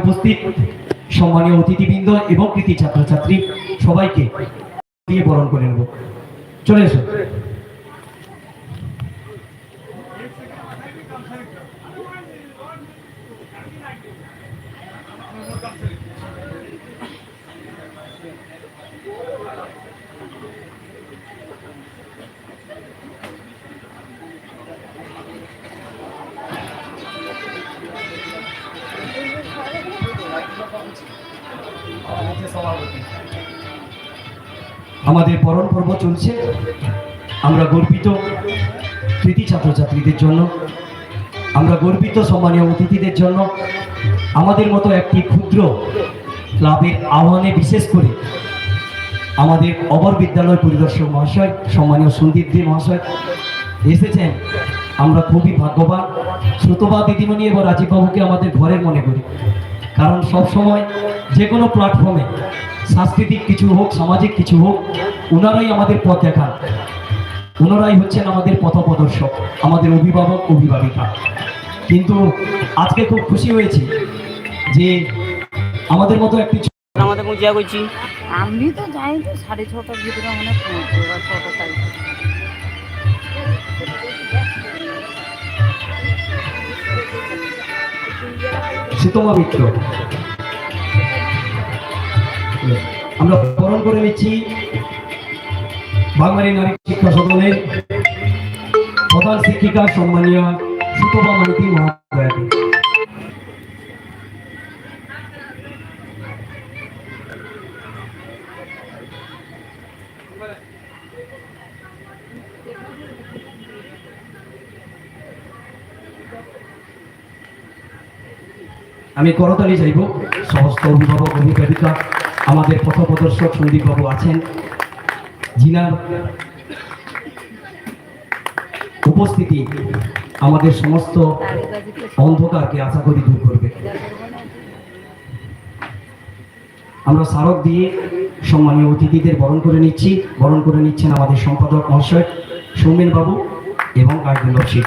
উপস্থিত সম্মানীয় অতিথিবৃন্দ এবং কৃতি ছাত্রছাত্রী সবাইকে দিয়ে বরণ করে নেব। চলে এসো। আমাদের বরণ পর্ব চলছে। আমরা গর্বিত কৃতি ছাত্রছাত্রীদের জন্য, আমরা গর্বিত সম্মানীয় অতিথিদের জন্য, আমাদের মতো একটি ক্ষুদ্র ক্লাবের আহ্বানে বিশেষ করে আমাদের অবর বিদ্যালয় পরিদর্শক মহাশয়, সম্মানীয় সন্দীপ দে মহাশয় এসেছেন। আমরা খুবই ভাগ্যবান। শ্রুতবা দিদিমণি এবং রাজীববাবুকে আমাদের ঘরের মনে করি। কারণ সব সময় যে কোনো প্ল্যাটফর্মে সাংস্কৃতিক কিছু হোক সামাজিক কিছু হোক ওনারাই আমাদের পথ দেখান। ওনারাই হচ্ছেন আমাদের পথপ্রদর্শক আমাদের অভিভাবক অভিভাবিকা। কিন্তু আজকে খুব খুশি হয়েছি যে আমাদের মতো একটি আমাদের জিয়া করছি। আমি তো জানি তো সাড়ে ছটার ভিতরে মানে ছটা সাড়ে। শীতমা আমরা বরণ করে নিচ্ছি বাঙালি নারী শিক্ষা সদনের প্রধান শিক্ষিকা সম্মানীয় আমি করতালি চাইব, সমস্ত অভিভাবক অভিভাবিকা আমাদের পথপ্রদর্শক সন্দীপবাবু আছেন। জিনার উপস্থিতি আমাদের সমস্ত অন্ধকারকে আশা করি দূর করবে। আমরা স্মারক দিয়ে সম্মানীয় অতিথিদের বরণ করে নিচ্ছি। বরণ করে নিচ্ছেন আমাদের সম্পাদক মহাশয় সৌমেন বাবু এবং আইদুল রশিদ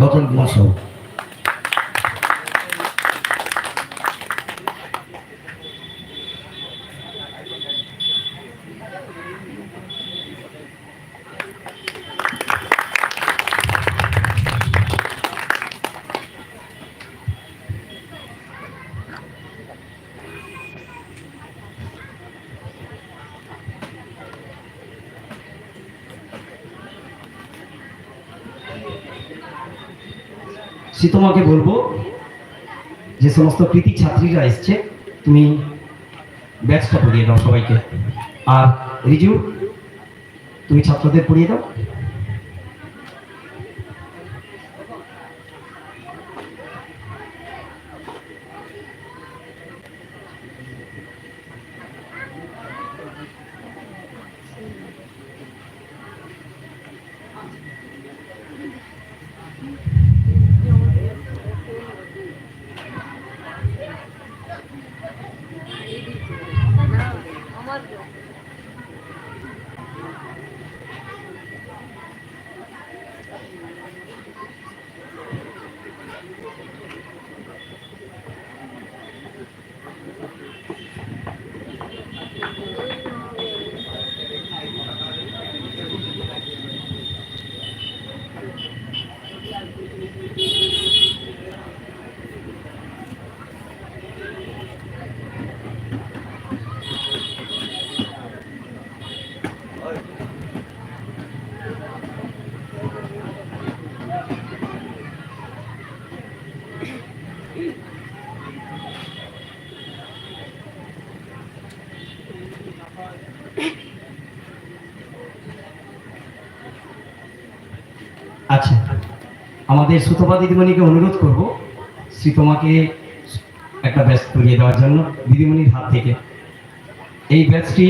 রতন কুমার তোমাকে বলব যে সমস্ত কৃতি ছাত্রীরা এসছে, তুমি ব্যাচটা পড়িয়ে দাও সবাইকে। আর রিজু, তুমি ছাত্রদের পড়িয়ে দাও। আমাদের সুতপা দিদিমণিকে অনুরোধ করব, শ্রী তোমাকে একটা ব্যাচ করিয়ে দেওয়ার জন্য দিদিমণির হাত থেকে। এই ব্যাচটি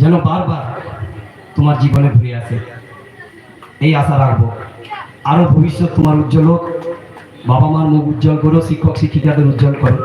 যেন বারবার তোমার জীবনে ঘুরে আসে, এই আশা রাখব। আরও ভবিষ্যৎ তোমার উজ্জ্বল হোক বাবা মার মুখ উজ্জ্বল করো শিক্ষক শিক্ষিকাদের উজ্জ্বল করো।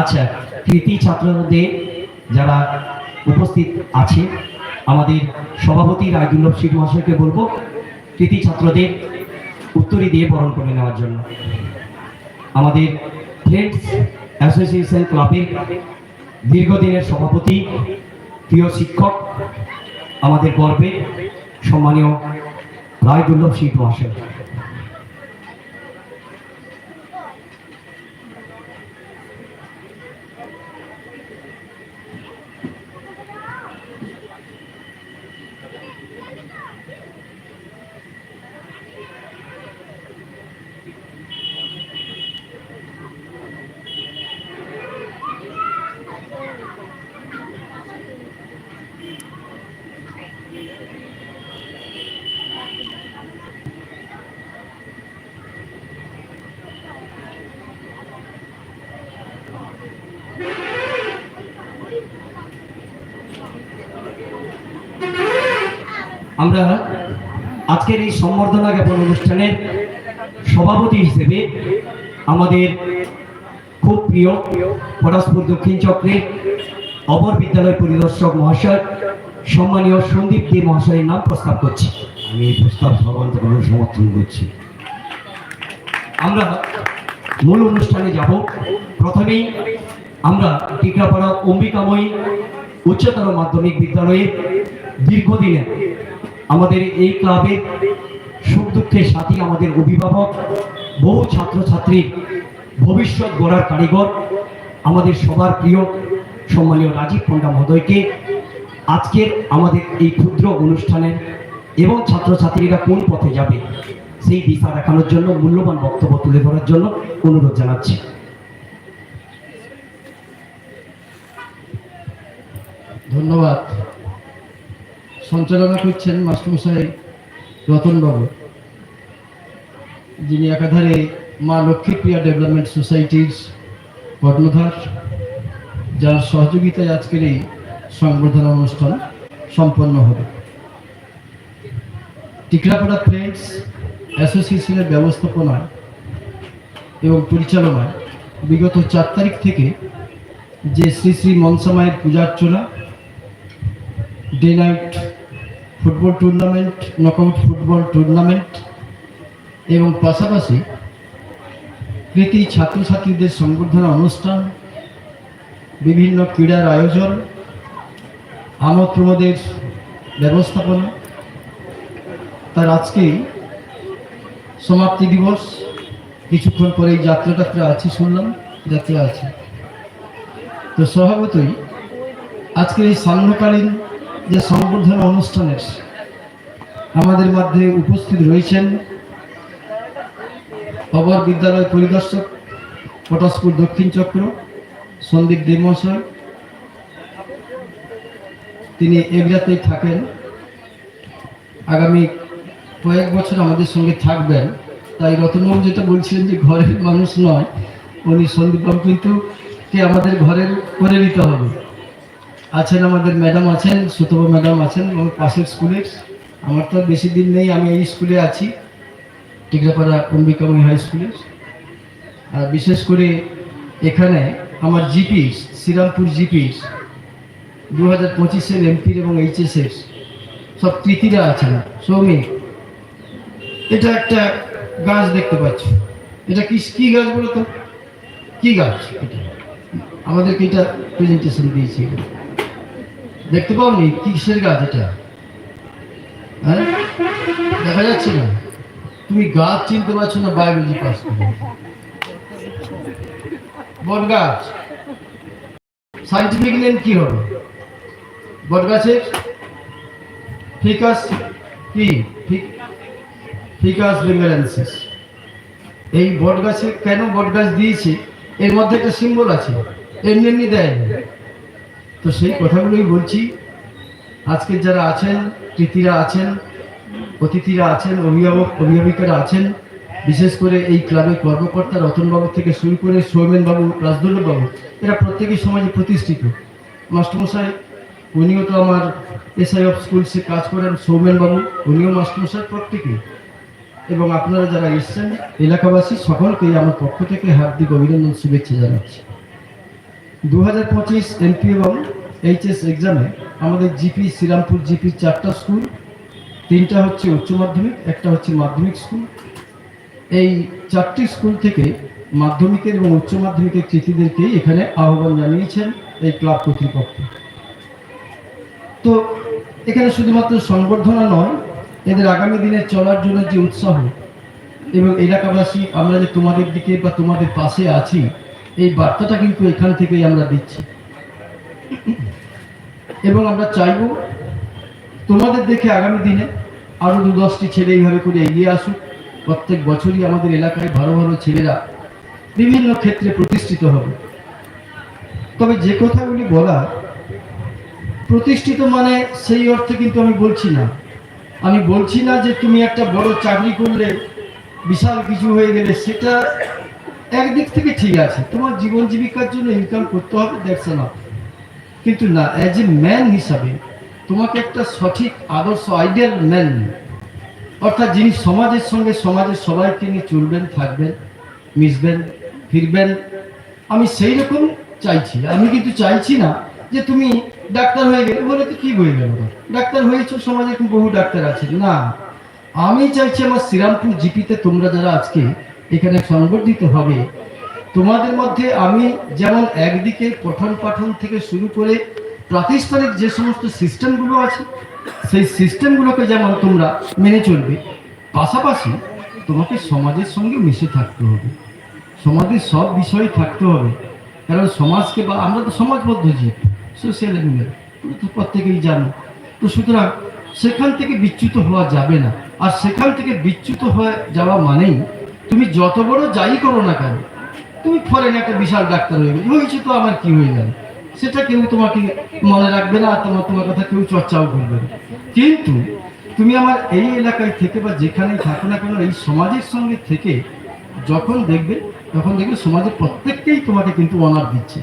আচ্ছা কৃতি ছাত্রদের যারা উপস্থিত আছে, আমাদের সভাপতি রায়দুল্লভ শিব মহাশয়কে বলব, কৃতি ছাত্রদের উত্তরী দিয়ে বরণ করে নেওয়ার জন্য। আমাদের ফ্রেন্ডস অ্যাসোসিয়েশন ক্লাবের দীর্ঘদিনের সভাপতি, প্রিয় শিক্ষক, আমাদের গর্বে সম্মানীয় রায়দুল্লভ শিব মহাশয়। আমরা আজকের এই সম্বর্ধনা জ্ঞাপন অনুষ্ঠানের সভাপতি হিসেবে আমাদের খুব প্রিয় পরস্পর দক্ষিণ চক্রের অপর বিদ্যালয় পরিদর্শক মহাশয়, সম্মানীয় সন্দীপ দে মহাশয়ের নাম প্রস্তাব করছি। আমি এই প্রস্তাব সর্বান্তকরণ সমর্থন করছি। আমরা মূল অনুষ্ঠানে যাব। প্রথমেই আমরা টিকাপাড়া অম্বিকাময়ী উচ্চতর মাধ্যমিক বিদ্যালয়ের দীর্ঘদিনের আমাদের এই ক্লাবে সুখ দুঃখের সাথী আমাদের অভিভাবক, বহু ছাত্রছাত্রীর ভবিষ্যৎ গড়ার কারিগর, আমাদের সবার প্রিয় সম্মানীয় রাজীব পণ্ডা মহোদয়কে আজকের আমাদের এই ক্ষুদ্র অনুষ্ঠানের এবং ছাত্রছাত্রীরা কোন পথে যাবে সেই দিশা দেখানোর জন্য, মূল্যবান বক্তব্য তুলে ধরার জন্য অনুরোধ জানাচ্ছি। ধন্যবাদ। সঞ্চালনা করছেন মাস্টারমশাই রতনবাবু, যিনি একাধারে মা লক্ষ্মীপ্রিয়া ডেভেলপমেন্ট সোসাইটির কর্ণধার, যার সহযোগিতায় আজকের এই সংবর্ধনা অনুষ্ঠান সম্পন্ন হবে। টিকরাপাড়া ফ্রেন্ডস অ্যাসোসিয়েশনের ব্যবস্থাপনায় এবং পরিচালনায় বিগত চার তারিখ থেকে যে শ্রী শ্রী মনসামায়ের পূজার্চনা, day night football tournament, knockout football tournament এবং পাশাপাশি কৃতি ছাত্রছাত্রীদের সংবর্ধনা অনুষ্ঠান, বিভিন্ন ক্রীড়ার আয়োজন আমোদ প্রমোদের ব্যবস্থাপনা। তার আজকেই সমাপ্তি দিবস। কিছুক্ষণ পরেই যাত্রা টাত্রা আছে শুনলাম, যাত্রা আছে। তো স্বভাবতই আজকের এই সান্ধ্যকালীন যে সংবর্ধনা অনুষ্ঠানের আমাদের মধ্যে উপস্থিত রয়েছেন অবর বিদ্যালয় পরিদর্শক পটাশপুর দক্ষিণ চক্র, সন্দীপ দেব মহাশয় তিনি এগরাতেই থাকেন। আগামী কয়েক বছর আমাদের সঙ্গে থাকবেন। তাই রতনবাবু যেটা বলছিলেন যে ঘরের মানুষ নয়, উনি সন্দীপবাবু, কিন্তু কে আমাদের ঘরের করে নিতে হবে। আছেন আমাদের ম্যাডাম আছেন সুতবা ম্যাডাম আছেন আমার পাশের স্কুলের আমার তো বেশি দিন নেই, আমি এই স্কুলে আছি, টিকরাপাড়া অম্বিকাময়ী হাই স্কুলে। আর বিশেষ করে এখানে আমার জিপি, শ্রীরামপুর জিপি দু হাজার পঁচিশের এমপির এবং এইচএসের সব কৃতিরা আছেন সৌমিক এটা একটা গাছ দেখতে পাচ্ছি। এটা কি কি গাছ বলো তো? কি গাছ এটা? আমাদেরকে এটা প্রেজেন্টেশন দিয়েছে। দেখতে পাওনি? কিসের গাছ এটা? হ্যাঁ? দেখা যাচ্ছে না। তুমি গাছ চিনতে পারছ না বায়োলজি পাস করে বট গাছ। সাইন্টিফিক নেম কি হবে? বট গাছের? ফিকাস কি? ফিকাস বেঙ্গালেন্সিস এই বট গাছে কেন বট গাছ দিয়েছে? এর মধ্যে একটা সিম্বল আছে। এমনি এমনি দেয়। তো সেই কথাগুলোই বলছি। আজকে যারা আছেন তৃতীরা আছেন, অতিথিরা আছেন, অভিভাবক, অভিভাবিকারা আছেন, বিশেষ করে এই ক্লাবের কর্মকর্তা রতনবাবু থেকে শুরু করে সৌমেন সৌমেনবাবু রাজদুল্লবাবু এরা প্রত্যেকেই সমাজে প্রতিষ্ঠিত। মাস্টারমশাই, উনিও তো আমার এসআই অফ স্কুলসে কাজ করেন সৌমেনবাবু, উনিও মাস্টারমশাই প্রত্যেকেই। এবং আপনারা যারা এসছেন, এলাকাবাসী সকলকেই আমার পক্ষ থেকে হার্দিক অভিনন্দন শুভেচ্ছা জানাচ্ছি। দু হাজার পঁচিশ এমপি এবং এইচএস এক্সামে আমাদের জিপি, শ্রীরামপুর জিপির চারটা স্কুল, তিনটা হচ্ছে উচ্চ মাধ্যমিক, একটা হচ্ছে মাধ্যমিক স্কুল। এই চারটি স্কুল থেকে মাধ্যমিকের এবং উচ্চ মাধ্যমিকের কৃতীদেরকেই এখানে আহ্বান জানিয়েছেন এই ক্লাব কর্তৃপক্ষ। তো এখানে শুধুমাত্র সংবর্ধনা নয়, এদের আগামী দিনে চলার জন্য যে উৎসাহ এবং এলাকাবাসী, আমরা যে তোমাদের দিকে বা তোমাদের পাশে আছি এই বার্তাটা কিন্তু এখান থেকেই আমরা দিচ্ছি। এবং আমরা চাইব তোমাদের দেখে আগামী দিনে আরও দু দশটি ছেলে এইভাবে করে এগিয়ে আসুক। প্রত্যেক বছরই আমাদের এলাকায় ভালো ভালো ছেলেরা বিভিন্ন ক্ষেত্রে প্রতিষ্ঠিত হবে। তবে যে কথাগুলি বলা, প্রতিষ্ঠিত মানে সেই অর্থে কিন্তু আমি বলছি না। আমি বলছি না যে তুমি একটা বড় চাকরি করলে বিশাল কিছু হয়ে গেলে সেটা একদিক থেকে ঠিক আছে, তোমার জীবন জীবিকার জন্য ইনকাম করতে হবে দ্যাটস না কিন্তু না অ্যাজ এ ম্যান হিসাবে, তোমাকে একটা সঠিক আদর্শ আইডিয়াল ম্যান অর্থাৎ যিনি সমাজের সঙ্গে সমাজের সবাইকে নিয়ে চলবেন, থাকবেন, মিশবেন, ফিরবেন, আমি সেই রকম চাইছি। আমি কিন্তু চাইছি না যে তুমি ডাক্তার হয়ে গেলে, বলে তো কি হয়ে গেল? ডাক্তার হয়েছো, সমাজে বহু ডাক্তার আছে। না, আমি চাইছি আমার শ্রীরামপুর জিপিতে তোমরা যারা আজকে এখানে সংগঠিত হবে। তোমাদের মধ্যে আমি যেমন একদিকে পঠন পাঠন থেকে শুরু করে প্রাতিষ্ঠানিক যে সমস্ত সিস্টেমগুলো আছে, সেই সিস্টেমগুলোকে যেমন তোমরা মেনে চলবে, পাশাপাশি তোমাকে সমাজের সঙ্গে মিশে থাকতে হবে। সমাজের সব বিষয়ে থাকতে হবে। কারণ সমাজকে বা আমরা তো সমাজবদ্ধ জীব সোশ্যাল অ্যানিমেল তো প্রত্যেকেই জানো। তো সুতরাং সেখান থেকে বিচ্যুত হওয়া যাবে না। আর সেখান থেকে বিচ্যুত হয়ে যাওয়া মানেই তুমি যত বড় যাই করো না কেন, তুমি ফরেন একটা বিশাল ডাক্তার হয়ে গেলে। হয়েছে তো আমার কি হয়ে গেল? সেটা কেউ তোমাকে মনে রাখবে না, আর তোমার তোমার কথা কেউ চর্চাও করবে না। কিন্তু তুমি আমার এই এলাকায় থেকে বা যেখানেই থাকো না কেন, এই সমাজের সঙ্গে থেকে যখন দেখবে, তখন দেখবে সমাজের প্রত্যেককেই তোমাকে কিন্তু অনার দিচ্ছে।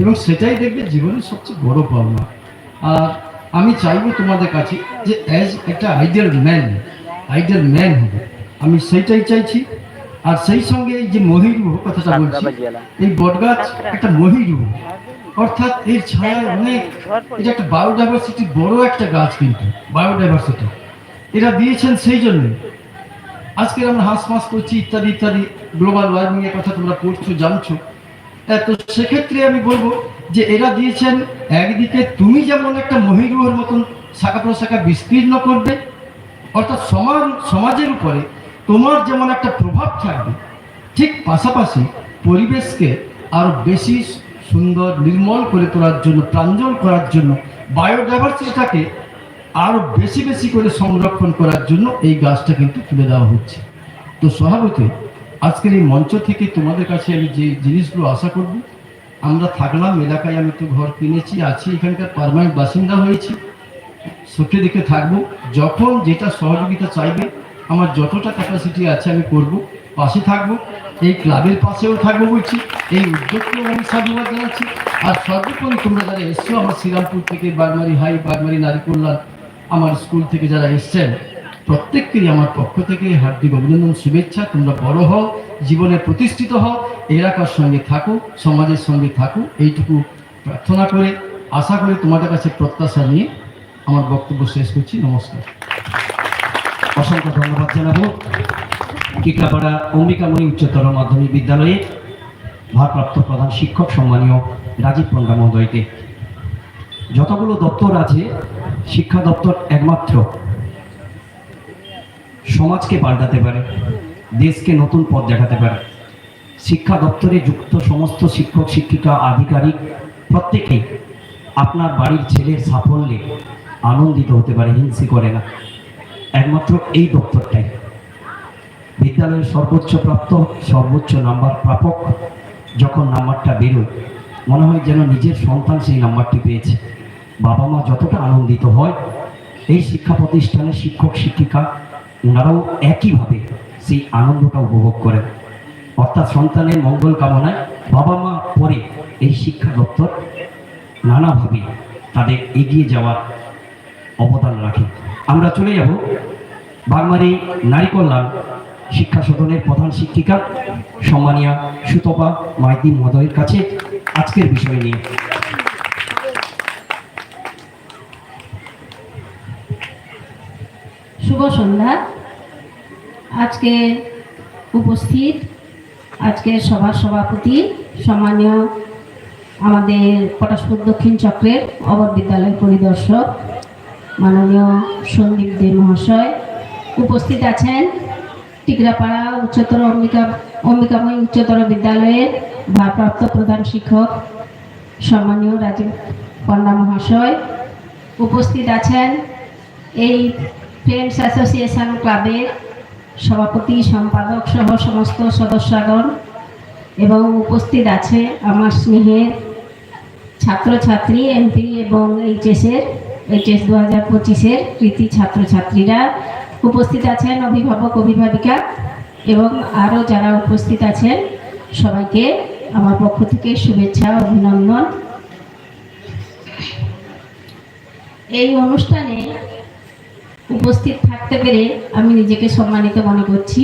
এবং সেটাই দেখবে জীবনের সবচেয়ে বড় পাওনা। আর আমি চাইব তোমাদের কাছে যে অ্যাজ একটা আইডিয়াল ম্যান আইডিয়াল ম্যান হবে। আমি সেইটাই চাইছি। আর সেই সঙ্গে এই যে মহিরুহ কথাটা বলছি এই বটগাছ একটা মহিরুহ অর্থাৎ এর ছায়ায় অনেক এটা একটা বায়োডাইভার্সিটি বড় একটা গাছ কিন্তু বায়োডাইভার্সিটি এরা দিয়েছেন সেই জন্য। আজকে আমরা হাঁস ফাঁস করছি ইত্যাদি ইত্যাদি গ্লোবাল ওয়ার্মিং এর কথা তোমরা পড়ছো জানছো। হ্যাঁ, তো সেক্ষেত্রে আমি বলব যে এরা দিয়েছেন একদিকে তুমি যেমন একটা মহিরুহের মতন শাখা প্রশাখা বিস্তীর্ণ করবে অর্থাৎ সমাজ সমাজের উপরে তোমার যেমন একটা প্রভাব থাকবে, ঠিক পাশাপাশি পরিবেশকে আরও বেশি সুন্দর, নির্মল করে তোলার জন্য, প্রাঞ্জল করার জন্য, বায়োডাইভার্সিটিটাকে আরও বেশি বেশি করে সংরক্ষণ করার জন্য এই গাছটা কিন্তু তুলে দেওয়া হচ্ছে। তো স্বভাবতই আজকের এই মঞ্চ থেকে তোমাদের কাছে আমি যে জিনিসগুলো আশা করব, আমরা থাকলাম, এলাকায় আমি তো ঘর কিনেছি, আছি, এখানকার পারমানেন্ট বাসিন্দা হয়েছি সুখে দেখে থাকব। যখন যেটা সহযোগিতা চাইবে আমার যতটা ক্যাপাসিটি আছে আমি করব, পাশে থাকব, এই ক্লাবের পাশেও থাকব বলছি, এই উদ্যোগকেও আমি সাধুবাদ জানাচ্ছি। আর সর্বোপরি তোমরা যারা এসছো, আমার শ্রীরামপুর থেকে বাগমারি হাই, বাগমারি নারী কল্যাণ আমার স্কুল থেকে যারা এসছেন, প্রত্যেককেই আমার পক্ষ থেকে হার্দিক অভিনন্দন, শুভেচ্ছা। তোমরা বড় হও, জীবনে প্রতিষ্ঠিত হও, এলাকার সঙ্গে থাকো, সমাজের সঙ্গে থাকো, এইটুকু প্রার্থনা করে, আশা করি তোমাদের কাছে প্রত্যাশা নিয়ে আমার বক্তব্য শেষ করছি। নমস্কার। অসংখ্য ধন্যবাদ জানাব। টিকলাপাড়া অম্বিকামণি উচ্চতর মাধ্যমিক বিদ্যালয়ে ভারপ্রাপ্ত প্রধান শিক্ষক সম্মানীয় রাজীব পণ্ডা মহোদয়কে। যতগুলো দপ্তর আছে, শিক্ষা দপ্তর একমাত্র সমাজকে পাল্টাতে পারে, দেশকে নতুন পথ দেখাতে পারে। শিক্ষা দপ্তরে যুক্ত সমস্ত শিক্ষক, শিক্ষিকা, আধিকারিক প্রত্যেকেই আপনার বাড়ির ছেলের সাফল্যে আনন্দিত হতে পারে, হিংসি করে না। একমাত্র এই দপ্তরটাই বিদ্যালয়ের সর্বোচ্চ প্রাপ্ত, সর্বোচ্চ নাম্বার প্রাপক যখন নাম্বারটা বেরোয়, মনে হয় যেন নিজের সন্তান সেই নাম্বারটি পেয়েছে। বাবা মা যতটা আনন্দিত হয়, এই শিক্ষা প্রতিষ্ঠানের শিক্ষক, শিক্ষিকা ওনারাও একইভাবে সেই আনন্দটা উপভোগ করেন। অর্থাৎ সন্তানের মঙ্গল কামনায় বাবা মা পরে এই শিক্ষা দপ্তর নানাভাবে তাদের এগিয়ে যাওয়ার অবদান রাখে। আমরা চলে যাব বাগমারি নারী কল্যাণ শিক্ষা সদনের প্রধান শিক্ষিকা সম্মানিয়া সুতপা মাইতি মহোদয়ের কাছে আজকের বিষয় নিয়ে। শুভ সন্ধ্যা। আজকে উপস্থিত আজকের সভা সভাপতি সম্মানীয় আমাদের পটাশপুর দক্ষিণ চক্রের অবর বিদ্যালয় পরিদর্শক মাননীয় সন্দীপ দে মহাশয় উপস্থিত আছেন টিকরাপাড়া উচ্চতর অম্বিকা অম্বিকাময়ী উচ্চতর বিদ্যালয়ের ভারপ্রাপ্ত প্রধান শিক্ষক সম্মানীয় রাজীব পণ্ডা মহাশয় উপস্থিত আছেন এই ফ্রেন্ডস অ্যাসোসিয়েশন ক্লাবের সভাপতি, সম্পাদক সহ সমস্ত সদস্যগণ এবং উপস্থিত আছে আমার স্নেহের ছাত্রছাত্রী, এমপি এবং এইচএসের এইচএস দু হাজার পঁচিশের কৃতি ছাত্রছাত্রীরা উপস্থিত আছেন অভিভাবক, অভিভাবিকা এবং আরও যারা উপস্থিত আছেন, সবাইকে আমার পক্ষ থেকে শুভেচ্ছা, অভিনন্দন। এই অনুষ্ঠানে উপস্থিত থাকতে পেরে আমি নিজেকে সম্মানিত মনে করছি।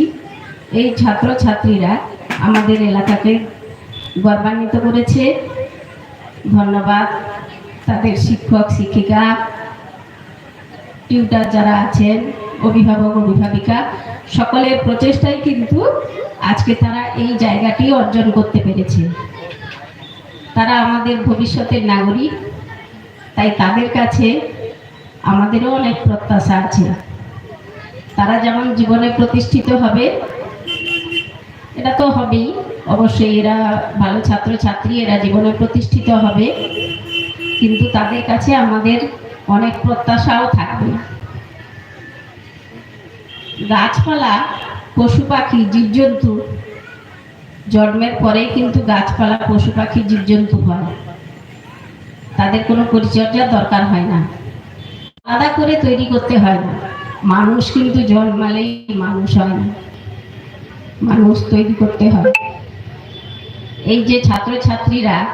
এই ছাত্রছাত্রীরা আমাদের এলাকাকে গর্বান্বিত করেছে। ধন্যবাদ। তাদের শিক্ষক, শিক্ষিকা টিউটার যারা আছেন, অভিভাবক অভিভাবিকা সকলের প্রচেষ্টায় কিন্তু আজকে তারা এই জায়গাটি অর্জন করতে পেরেছে। তারা আমাদের ভবিষ্যতের নাগরিক, তাই তাদের কাছে আমাদেরও অনেক প্রত্যাশা আছে। তারা যেমন জীবনে প্রতিষ্ঠিত হবে, এটা তো হবেই। অবশ্যই এরা ভালো ছাত্রছাত্রী, এরা জীবনে প্রতিষ্ঠিত হবে। কিন্তু তাদের কাছে আমাদের অনেক প্রত্যাশাও থাকবে। গাছপালা, পশু পাখি, জীবজন্তু জন্মের পরেই কিন্তু গাছপালা, পশু পাখি, জীবজন্তু হয়। তাদের কোনো পরিচর্যার দরকার হয় না। আলাদা করে তৈরি করতে হয় না। মানুষ কিন্তু জন্মালেই মানুষ হয় না। মানুষ তৈরি করতে হয়। এই যে ছাত্রছাত্রীরা